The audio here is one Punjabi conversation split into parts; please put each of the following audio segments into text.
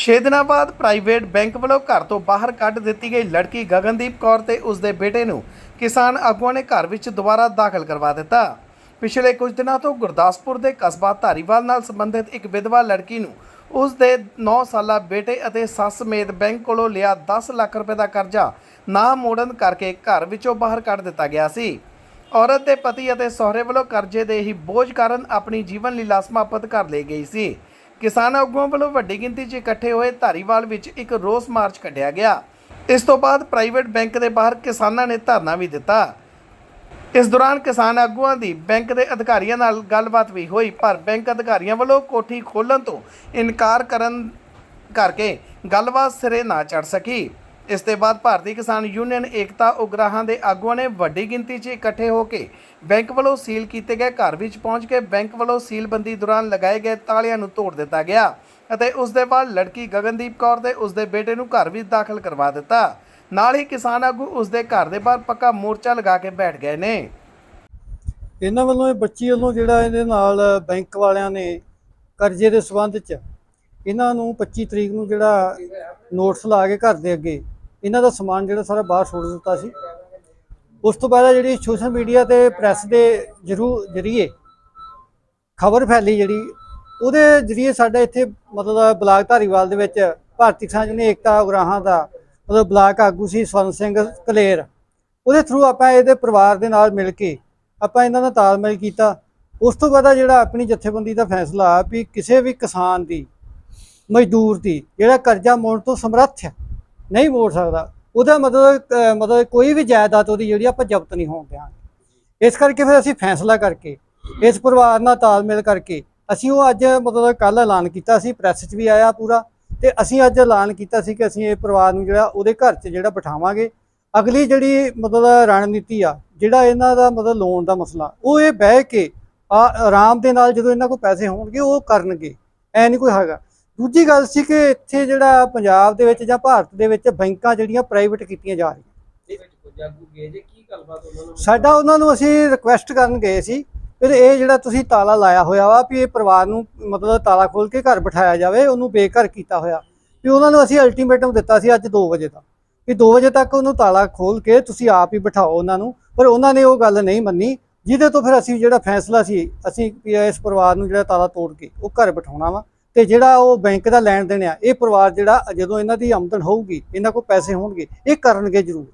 ਛੇ ਦਿਨਾਂ ਬਾਅਦ ਪ੍ਰਾਈਵੇਟ ਬੈਂਕ ਵੱਲੋਂ ਘਰ ਤੋਂ ਬਾਹਰ ਕੱਢ ਦਿੱਤੀ ਗਈ ਲੜਕੀ ਗਗਨਦੀਪ ਕੌਰ ਤੇ ਉਸ ਦੇ ਬੇਟੇ ਨੂੰ ਕਿਸਾਨ ਆਗੂਆਂ ਨੇ ਘਰ ਵਿੱਚ ਦੁਬਾਰਾ ਦਾਖਲ ਕਰਵਾ ਦਿੱਤਾ। ਪਿਛਲੇ ਕੁਝ ਦਿਨਾਂ ਤੋਂ ਗੁਰਦਾਸਪੁਰ ਦੇ ਕਸਬਾ ਧਾਰੀਵਾਲ ਨਾਲ ਸੰਬੰਧਿਤ ਇੱਕ ਵਿਧਵਾ ਲੜਕੀ ਨੂੰ ਉਸ ਦੇ 9 ਸਾਲਾ ਬੇਟੇ ਅਤੇ ਸੱਸ ਸਮੇਤ ਬੈਂਕ ਕੋਲੋਂ ਲਿਆ 10 ਲੱਖ ਰੁਪਏ ਦਾ ਕਰਜ਼ਾ ਨਾ ਮੋੜਨ ਕਰਕੇ ਘਰ ਵਿੱਚੋਂ ਬਾਹਰ ਕੱਢ ਦਿੱਤਾ ਗਿਆ ਸੀ। ਔਰਤ ਦੇ ਪਤੀ ਅਤੇ ਸਹੁਰੇ ਵੱਲੋਂ ਕਰਜ਼ੇ ਦੇ ਹੀ ਬੋਝ ਕਾਰਨ ਆਪਣੀ ਜੀਵਨ ਲੀਲਾ ਸਮਾਪਤ ਕਰ ਲਈ ਗਈ ਸੀ। ਕਿਸਾਨ ਆਗੂਆਂ ਵੱਲੋਂ ਵੱਡੀ ਗਿਣਤੀ 'ਚ ਇਕੱਠੇ ਹੋਏ ਧਾਰੀਵਾਲ ਵਿੱਚ ਇੱਕ ਰੋਸ ਮਾਰਚ ਕੱਢਿਆ ਗਿਆ। ਇਸ ਤੋਂ ਬਾਅਦ ਪ੍ਰਾਈਵੇਟ ਬੈਂਕ ਦੇ ਬਾਹਰ ਕਿਸਾਨਾਂ ਨੇ ਧਰਨਾ ਵੀ ਦਿੱਤਾ। ਇਸ ਦੌਰਾਨ ਕਿਸਾਨ ਆਗੂਆਂ ਦੀ ਬੈਂਕ ਦੇ ਅਧਿਕਾਰੀਆਂ ਨਾਲ ਗੱਲਬਾਤ ਵੀ ਹੋਈ, ਪਰ ਬੈਂਕ ਅਧਿਕਾਰੀਆਂ ਵੱਲੋਂ ਕੋਠੀ ਖੋਲ੍ਹਣ ਤੋਂ ਇਨਕਾਰ ਕਰਨ ਕਰਕੇ ਗੱਲਬਾਤ ਸਿਰੇ ਨਾ ਚੜ ਸਕੀ। ਇਸ ਦੇ ਬਾਅਦ ਭਾਰਤੀ ਕਿਸਾਨ ਯੂਨੀਅਨ ਏਕਤਾ ਉਗਰਾਹਾਂ ਦੇ ਆਗੂਆਂ ਨੇ ਵੱਡੀ ਗਿਣਤੀ 'ਚ ਇਕੱਠੇ ਹੋ ਕੇ ਬੈਂਕ ਵੱਲੋਂ ਸੀਲ ਕੀਤੇ ਗਏ ਘਰ ਵਿੱਚ ਪਹੁੰਚ ਕੇ ਬੈਂਕ ਵੱਲੋਂ ਸੀਲਬੰਦੀ ਦੌਰਾਨ ਲਗਾਏ ਗਏ ਤਾਲਿਆਂ ਨੂੰ ਤੋੜ ਦਿੱਤਾ ਗਿਆ ਅਤੇ ਉਸ ਦੇ ਬਾਅਦ ਲੜਕੀ ਗਗਨਦੀਪ ਕੌਰ ਦੇ ਉਸ ਦੇ ਬੇਟੇ ਨੂੰ ਘਰ ਵਿੱਚ ਦਾਖਲ ਕਰਵਾ ਦਿੱਤਾ। ਨਾਲ ਹੀ ਕਿਸਾਨ ਆਗੂ ਉਸ ਦੇ ਘਰ ਦੇ ਬਾਹਰ ਪੱਕਾ ਮੋਰਚਾ ਲਗਾ ਕੇ ਬੈਠ ਗਏ ਨੇ। ਇਹਨਾਂ ਵੱਲੋਂ ਇਹ ਬੱਚੀ ਵੱਲੋਂ ਜਿਹੜਾ ਇਹਦੇ ਨਾਲ ਬੈਂਕ ਵਾਲਿਆਂ ਨੇ ਕਰਜ਼ੇ ਦੇ ਸਬੰਧ 'ਚ ਇਹਨਾਂ ਨੂੰ 25 ਤਰੀਕ ਨੂੰ ਜਿਹੜਾ ਨੋਟਿਸ ਲਾ ਕੇ ਘਰ ਦੇ ਅੱਗੇ ਇਹਨਾਂ ਦਾ ਸਮਾਨ ਜਿਹੜਾ ਸਾਰਾ ਬਾਹਰ ਸੁੱਟ ਦਿੱਤਾ ਸੀ। ਉਸ ਤੋਂ ਬਾਅਦ ਜਿਹੜੀ ਸੋਸ਼ਲ ਮੀਡੀਆ ਤੇ ਪ੍ਰੈਸ ਦੇ ਜਰੂ, ਜਰੀਏ ਖਬਰ ਫੈਲੀ ਜਿਹੜੀ, ਉਹਦੇ ਜਰੀਏ ਸਾਡਾ ਇੱਥੇ ਮਤਲਬ ਬਲਾਕ ਧਾਰੀਵਾਲ ਦੇ ਵਿੱਚ ਭਾਰਤੀ ਕਿਸਾਨ ਯੂਨੀਅਨ ਏਕਤਾ ਉਗਰਾਹਾਂ ਦਾ ਮਤਲਬ ਬਲਾਕ ਆਗੂ ਸੀ ਸਵਰਨ ਸਿੰਘ ਕਲੇਰ। ਉਹਦੇ ਥਰੂ ਆਪਾਂ ਇਹਦੇ ਪਰਿਵਾਰ ਦੇ ਨਾਲ ਮਿਲ ਕੇ ਆਪਾਂ ਇਹਨਾਂ ਦਾ ਤਾਲਮੇਲ ਕੀਤਾ। ਉਸ ਤੋਂ ਬਾਅਦ ਜਿਹੜਾ ਆਪਣੀ ਜਥੇਬੰਦੀ ਦਾ ਫੈਸਲਾ ਆ ਵੀ ਕਿਸੇ ਵੀ ਕਿਸਾਨ ਦੀ, ਮਜ਼ਦੂਰ ਦੀ ਜਿਹੜਾ ਕਰਜ਼ਾ ਮੋੜ ਤੋਂ ਸਮਰੱਥ ਹੈ ਨਹੀਂ ਮੋੜ ਸਕਦਾ। ਉਹਦਾ ਮਤਲਬ, ਅਹ, ਮਤਲਬ ਕੋਈ ਵੀ ਜਾਇਦਾਦ ਉਹਦੀ ਜਿਹੜੀ ਆਪਾਂ ਜ਼ਬਤ ਨਹੀਂ ਹੋਣ ਦਿਆਂਗੇ। ਇਸ ਕਰਕੇ ਫਿਰ ਅਸੀਂ ਫੈਸਲਾ ਕਰਕੇ, ਇਸ ਪਰਿਵਾਰ ਨਾਲ ਤਾਲਮੇਲ ਕਰਕੇ, ਅਸੀਂ ਉਹ ਅੱਜ ਮਤਲਬ ਕੱਲ ਐਲਾਨ ਕੀਤਾ ਸੀ, ਪ੍ਰੈਸ 'ਚ ਵੀ ਆਇਆ ਪੂਰਾ। ਤੇ ਅਸੀਂ ਅੱਜ ਐਲਾਨ ਕੀਤਾ ਸੀ ਕਿ ਅਸੀਂ ਇਹ ਪਰਿਵਾਰ ਨੂੰ ਜਿਹੜਾ ਉਹਦੇ ਘਰ 'ਚ ਜਿਹੜਾ ਬਿਠਾਵਾਂਗੇ। ਅਗਲੀ ਜਿਹੜੀ ਮਤਲਬ ਰਣਨੀਤੀ ਆ, ਜਿਹੜਾ ਇਹਨਾਂ ਦਾ ਮਤਲਬ ਲੋਨ ਦਾ ਮਸਲਾ, ਉਹ ਇਹ ਬਹਿ ਕੇ ਆ, ਆਰਾਮ ਦੇ ਨਾਲ ਜਦੋਂ ਇਹਨਾਂ ਕੋਲ ਪੈਸੇ ਹੋਣਗੇ, ਉਹ ਕਰਨਗੇ। ਐ ਨਹੀਂ ਕੋਈ ਹੈਗਾ। ਦੂਜੀ ਗੱਲ ਸੀ ਕਿ ਇੱਥੇ ਜਿਹੜਾ ਪੰਜਾਬ ਦੇ ਵਿੱਚ ਜਾਂ ਭਾਰਤ ਦੇ ਵਿੱਚ ਬੈਂਕਾਂ ਜਿਹੜੀਆਂ ਪ੍ਰਾਈਵੇਟ ਕੀਤੀਆਂ ਜਾ ਰਹੀਆਂ। ਦੇ ਵਿੱਚ ਕੁਝ ਆਗੂ ਗਏ ਜੇ? ਕੀ ਗੱਲਬਾਤ ਉਹਨਾਂ ਨੂੰ ਸਾਡਾ ਉਹਨਾਂ ਨੂੰ ਅਸੀਂ ਰਿਕੁਐਸਟ ਕਰਨ ਗਏ ਸੀ ਵੀ ਇਹ ਜਿਹੜਾ ਤੁਸੀਂ ਤਾਲਾ ਲਾਇਆ ਹੋਇਆ ਵਾ ਵੀ ਇਹ ਪਰਿਵਾਰ ਨੂੰ ਮਤਲਬ ਤਾਲਾ ਖੋਲ ਕੇ ਘਰ ਬਿਠਾਇਆ ਜਾਵੇ ਉਹਨੂੰ ਬੇਘਰ ਕੀਤਾ ਹੋਇਆ। ਵੀ ਉਹਨਾਂ ਨੂੰ ਅਸੀਂ ਅਲਟੀਮੇਟਮ ਦਿੱਤਾ ਸੀ ਅੱਜ 2 ਵਜੇ ਦਾ ਵੀ 2 ਵਜੇ ਤੱਕ ਉਹਨੂੰ ਤਾਲਾ ਖੋਲ ਕੇ ਤੁਸੀਂ ਆਪ ਹੀ ਬਿਠਾਓ ਉਹਨਾਂ ਨੂੰ। ਪਰ ਉਹਨਾਂ ਨੇ ਉਹ ਗੱਲ ਨਹੀਂ ਮੰਨੀ ਜਿਹਦੇ ਤੋਂ ਫਿਰ ਅਸੀਂ ਜਿਹੜਾ ਫੈਸਲਾ ਸੀ ਅਸੀਂ ਇਸ ਪਰਿਵਾਰ ਨੂੰ ਜਿਹੜਾ ਤਾਲਾ ਤੋੜ ਕੇ ਉਹ ਘਰ ਬਿਠਾਉਣਾ ਵਾ। ਤੇ ਜਿਹੜਾ ਉਹ ਬੈਂਕ ਦਾ ਲੈਣ ਦੇਣ ਆ, ਇਹ ਪਰਿਵਾਰ ਜਿਹੜਾ ਜਦੋਂ ਇਹਨਾਂ ਦੀ ਆਮਦਨ ਹੋਊਗੀ, ਇਹਨਾਂ ਕੋਲ ਪੈਸੇ ਹੋਣਗੇ, ਇਹ ਕਰਨਗੇ ਜ਼ਰੂਰ।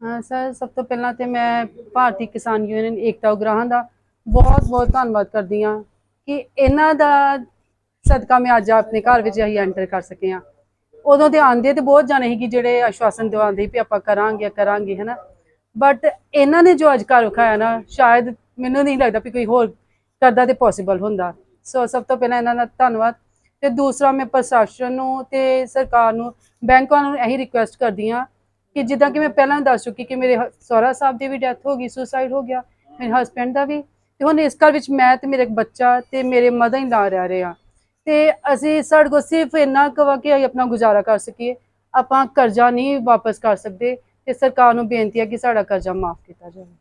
ਹਾਂ, ਸਰ, ਸਭ ਤੋਂ ਪਹਿਲਾਂ ਤੇ ਮੈਂ ਭਾਰਤੀ ਕਿਸਾਨ ਯੂਨੀਅਨ ਏਕਤਾ ਉਗਰਾਹਾਂ ਦਾ ਬਹੁਤ ਬਹੁਤ ਧੰਨਵਾਦ ਕਰਦੀ ਹਾਂ ਕਿ ਇਹਨਾਂ ਦਾ ਸਦਕਾ ਮੈਂ ਅੱਜ ਆਪਣੇ ਘਰ ਵਿੱਚ ਅਸੀਂ ਐਂਟਰ ਕਰ ਸਕੇ ਹਾਂ। ਉਦੋਂ ਤੇ ਆਂਦੇ ਤੇ ਬਹੁਤ ਜਾਣੇ ਸੀ ਕਿ ਜਿਹੜੇ ਆਸ਼ਵਾਸਨ ਦਿਵਾਉਂਦੇ ਵੀ ਆਪਾਂ ਕਰਾਂਗੇ ਕਰਾਂਗੇ, ਹਨਾ। ਬਟ ਇਹਨਾਂ ਨੇ ਜੋ ਅੱਜ ਘਰ ਵਿਖਾਇਆ ਨਾ, ਸ਼ਾਇਦ ਮੈਨੂੰ ਨਹੀਂ ਲੱਗਦਾ ਵੀ ਕੋਈ ਹੋਰ ਕਰਦਾ ਤੇ ਪੋਸੀਬਲ ਹੁੰਦਾ। ਸੋ ਸਭ ਤੋਂ ਪਹਿਲਾਂ ਇਹਨਾਂ ਦਾ ਧੰਨਵਾਦ। ਤੇ ਦੂਸਰਾ ਮੈਂ ਪ੍ਰਸ਼ਾਸਨ ਨੂੰ ਤੇ ਸਰਕਾਰ ਨੂੰ, ਬੈਂਕਾਂ ਨੂੰ ਇਹੀ ਰਿਕੁਐਸਟ ਕਰਦੀ ਹਾਂ ਕਿ ਜਿੱਦਾਂ ਕਿ ਮੈਂ ਪਹਿਲਾਂ ਦੱਸ ਚੁੱਕੀ ਕਿ ਮੇਰੇ ਹ- ਸਹੁਰਾ ਸਾਹਿਬ ਦੀ ਵੀ ਡੈਥ ਹੋ ਗਈ ਸੁਸਾਈਡ ਹੋ ਗਿਆ, ਮੇਰੇ ਹਸਬੰਡ ਦਾ ਵੀ ਤੇ ਹੁਣ ਇਸ ਘਰ ਵਿੱਚ ਮੈਂ ਤੇ ਮੇਰੇ ਇੱਕ ਬੱਚਾ ਤੇ ਮੇਰੇ ਮਦਰ ਹੀ ਲਾ ਰਹਿ ਰਹੇ ਆ ਤੇ ਅਸੀਂ ਸਾਡੇ ਕੋਲ ਸਿਰਫ ਇੰਨਾ ਕੁ ਵਾ ਕਿ ਅਸੀਂ ਆਪਣਾ ਗੁਜ਼ਾਰਾ ਕਰ ਸਕੀਏ, ਆਪਾਂ ਕਰਜ਼ਾ ਨਹੀਂ ਵਾਪਸ ਕਰ ਸਕਦੇ ਤੇ ਸਰਕਾਰ ਨੂੰ ਬੇਨਤੀ ਹੈ ਕਿ ਸਾਡਾ ਕਰਜ਼ਾ ਮਾਫ ਕੀਤਾ ਜਾਵੇ।